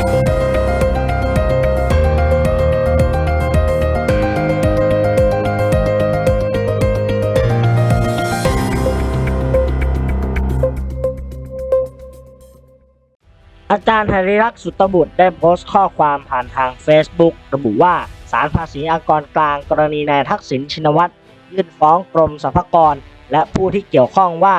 อาจารย์หริรักษ์สุตตบุตรได้โพสต์ข้อความผ่านทาง Facebook ระบุว่าสารภาษีอากรกลางกรณีนายทักษิณชินวัตรยื่นฟ้องกรมสรรพากร และผู้ที่เกี่ยวข้องว่า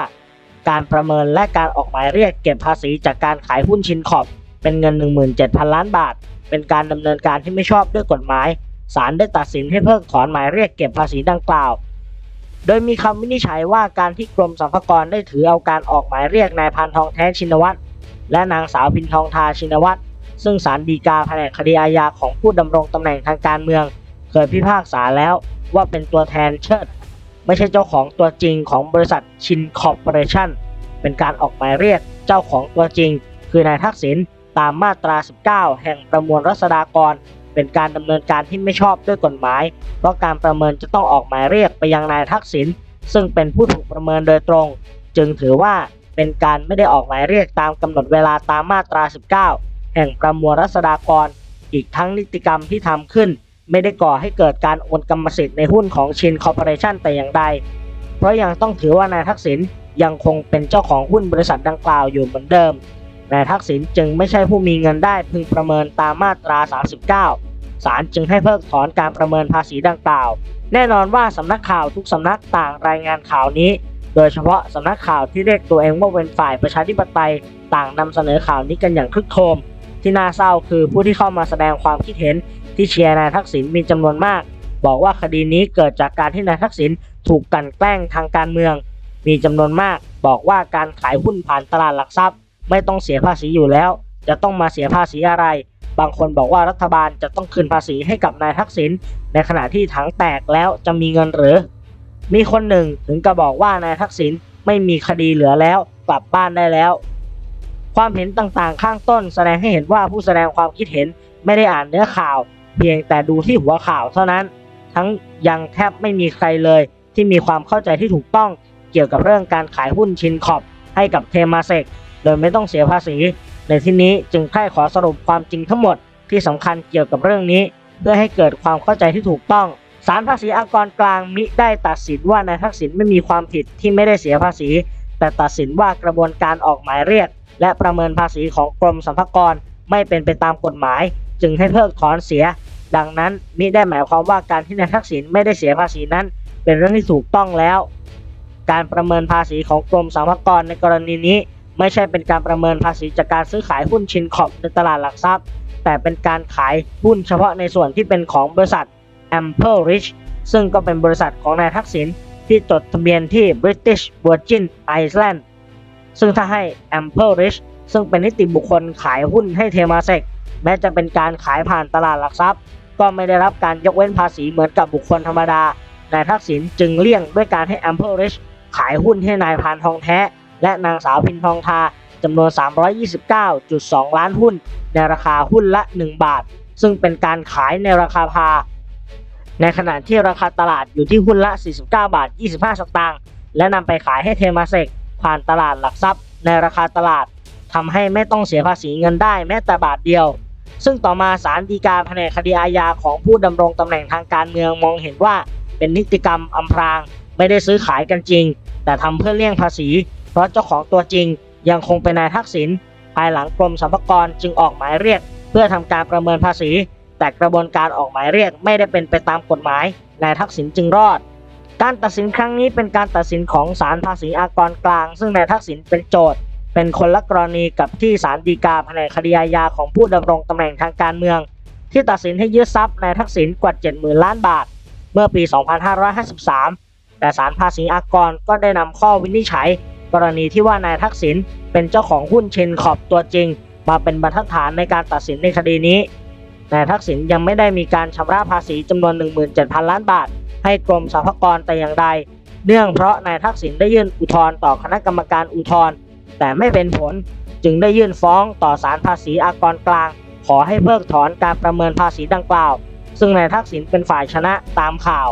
การประเมินและการออกหมายเรียกเก็บภาษีจากการขายหุ้นชินขอบ เป็นเงิน 17,000 ล้านบาท เป็นการดำเนินการที่ไม่ชอบด้วยกฎหมาย ศาลได้ตัดสินให้เพิกถอนหมายเรียกเก็บภาษีดังกล่าว โดยมีคำวินิจฉัยว่าการที่กรมสรรพากรได้ถือเอาการออกหมายเรียกนายพันทองแท้ชินวัตรและนางสาวพินทองทาชินวัตรซึ่งศาลฎีกาแผนกคดีอาญาของผู้ดำรงตำแหน่งทางการเมือง เคยพิพากษาแล้วว่าเป็นตัวแทนเชิด ไม่ใช่เจ้าของตัวจริงของบริษัทชินคอร์ปอเรชั่นเป็นการออกหมายเรียกเจ้าของตัวจริง คือนายทักษิณ ตามมาตรา 19 แห่งประมวลรัษฎากร เป็นการดำเนินการที่ไม่ชอบด้วยกฎหมาย เพราะการประเมินจะต้องออกหมายเรียกไปยังนายทักษิณซึ่งเป็นผู้ถูกประเมินโดยตรง จึงถือว่าเป็นการไม่ได้ออกหมายเรียกตามกำหนดเวลาตามมาตรา 19 แห่งประมวลรัษฎากร อีกทั้งนิติกรรมที่ทำขึ้น ไม่ได้ก่อให้เกิดการโอนกรรมสิทธิ์ในหุ้นของชินคอร์ปอเรชันแต่อย่างใด เพราะยังต้องถือว่านายทักษิณยังคงเป็นเจ้าของหุ้นบริษัทดังกล่าวอยู่เหมือนเดิม นายทักษิณจึงไม่ใช่ผู้มีเงินได้พึงประเมินตามมาตรา 39 ศาลจึงให้เพิกถอนการประเมินภาษีดังกล่าว แน่นอนว่าสำนักข่าวทุกสำนักต่างรายงานข่าวนี้ โดยเฉพาะสำนักข่าวที่เรียกตัวเองว่าเป็นฝ่ายประชาธิปไตยต่างนำเสนอข่าวนี้กันอย่างคลึกโครม ที่น่าเศร้าคือผู้ที่เข้ามาแสดงความคิดเห็นที่เชียร์นายทักษิณมีจำนวนมาก บอกว่าคดีนี้เกิดจากการที่นายทักษิณถูกกันแกล้งทางการเมือง มีจำนวนมาก บอกว่าการขายหุ้นผ่านตลาดหลักทรัพย์ ไม่ต้องเสียภาษีอยู่แล้ว จะต้องมาเสียภาษีอะไร บางคนบอกว่ารัฐบาลจะต้องคืนภาษีให้กับนายทักษิณในขณะที่ถังแตกแล้วจะมีเงินหรือ มีคนหนึ่งถึงกับบอกว่านายทักษิณไม่มีคดีเหลือแล้วกลับบ้านได้แล้ว ความเห็นต่างๆ ข้างต้นแสดงให้เห็นว่าผู้แสดงความคิดเห็นไม่ได้อ่านเนื้อข่าว เพียงแต่ดูที่หัวข่าวเท่านั้น ทั้งยังแทบไม่มีใครเลย ที่มีความเข้าใจที่ถูกต้องเกี่ยวกับเรื่องการขายหุ้นชินขอบให้กับเทมาเซก โดยไม่ต้องเสียภาษี ในที่นี้จึงใคร่ขอสรุปความจริงทั้งหมดที่สำคัญเกี่ยวกับเรื่องนี้ เพื่อให้เกิดความเข้าใจที่ถูกต้องศาลภาษีอากรกลางมิได้ตัดสินว่านายทักษิณไม่มีความผิดที่ไม่ได้เสียภาษี แต่ตัดสินว่ากระบวนการออกหมายเรียก และประเมินภาษีของกรมสรรพากรไม่เป็นไปตามกฎหมาย จึงให้เพิกถอนเสีย ดังนั้นมิได้หมายความว่าการที่นายทักษิณไม่ได้เสียภาษีนั้น เป็นเรื่องที่ถูกต้องแล้ว การประเมินภาษีของกรมสรรพากรในกรณีนี้ ไม่ใช่เป็นการประเมินภาษีจากการซื้อขายหุ้นชินขอบในตลาดหลักทรัพย์ แต่เป็นการขายหุ้นเฉพาะในส่วนที่เป็นของบริษัท Ample Rich ซึ่งก็เป็นบริษัทของนายทักษิณที่จดทะเบียนที่ British Virgin Island ซึ่งถ้าให้ Ample Rich ซึ่งเป็นนิติบุคคลขายหุ้นให้เทมาเซกแม้จะเป็นการขายผ่านตลาดหลักทรัพย์ ก็ไม่ได้รับการยกเว้นภาษีเหมือนกับบุคคลธรรมดานายทักษิณจึงเลี่ยงด้วยการให้ Ample Rich ขายหุ้นให้นายพานทองแท้ และนางสาวพินทองทาจำนวน 329.2 ล้านหุ้น ในราคาหุ้นละ 1 บาท ซึ่งเป็นการขายในราคาพา ในขณะที่ราคาตลาดอยู่ที่หุ้นละ 49 บาท 25 สตางค์ และนำไปขายให้เทมาเซกผ่านตลาดหลักทรัพย์ ในราคาตลาดทำให้ไม่ต้องเสียภาษีเงินได้แม้แต่บาทเดียว ซึ่งต่อมาศาลฎีกาแผนกคดีอาญาของผู้ดำรงตำแหน่งทางการเมืองมองเห็นว่าเป็นนิติกรรมอำพราง ไม่ได้ซื้อขายกันจริง แต่ทำเพื่อเลี่ยงภาษี เพราะเจ้าของตัวจริงยังคงเป็นนายทักษิณภายหลังกรมสรรพากรจึงออกหมายเรียก เพื่อทำการประเมินภาษี แต่กระบวนการออกหมายเรียกไม่ได้เป็นไปตามกฎหมายนายทักษิณจึงรอด การตัดสินครั้งนี้เป็นการตัดสินของศาลภาษีอากรกลาง ซึ่งนายทักษิณเป็นโจทย์ เป็นคนละกรณีกับที่ศาลฎีกาแผนกคดีอาญาของผู้ดำรงตำแหน่งทางการเมือง ที่ตัดสินให้ยึดทรัพย์นายทักษิณกว่า 70,000 ล้านบาท เมื่อปี 2553 แต่ศาลภาษีอากรก็ได้นำข้อวินิจฉัย กรณีที่ว่านายทักษิณเป็นเจ้าของหุ้นเชนขอบตัวจริง มาเป็นบรรทัดฐานในการตัดสินในคดีนี้นายทักษิณยังไม่ได้มีการชำระภาษีจำนวน 17,000 ล้านบาท ให้กรมสรรพากรแต่อย่างใด เนื่องเพราะนายทักษิณได้ยื่นอุทธรณ์ต่อคณะกรรมการอุทธรณ์แต่ไม่เป็นผลจึงได้ยื่นฟ้องต่อศาลภาษีอากรกลาง ขอให้เพิกถอนการประเมินภาษีดังกล่าว ซึ่งนายทักษิณเป็นฝ่ายชนะตามข่าว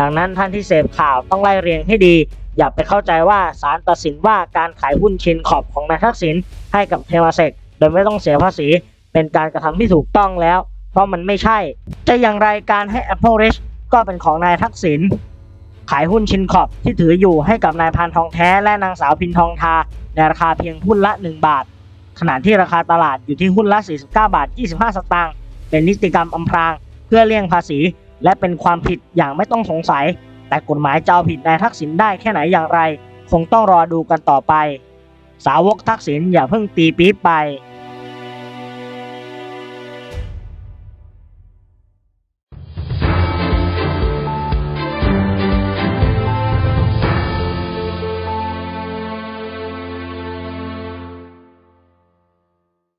ดังนั้นท่านที่เสพข่าวต้องไล่เรียงให้ดี อย่าไปเข้าใจว่าศาลตัดสินว่าการขายหุ้นชินขอบของนายทักษิณให้กับเทวเซกโดยไม่ต้องเสียภาษี เป็นการกระทำที่ถูกต้องแล้ว เพราะมันไม่ใช่ จะอย่างไรการให้ Apple Rich ก็เป็นของนายทักษิณขายหุ้นชินขอบที่ถืออยู่ให้กับนายพานทองแท้และนางสาวพินทองทา ในราคาเพียงหุ้นละ 1 บาท ขณะที่ราคาตลาดอยู่ที่หุ้นละ 49 บาท 25 สตางค์เป็นนิติกรรมอำพราง เพื่อเลี่ยงภาษี และเป็นความผิดอย่างไม่ต้องสงสัย แต่กฎหมายจะเอาผิดนายทักษิณได้แค่ไหนอย่างไร คงต้องรอดูกันต่อไป สาวกทักษิณอย่าเพิ่งตีปี๊บไป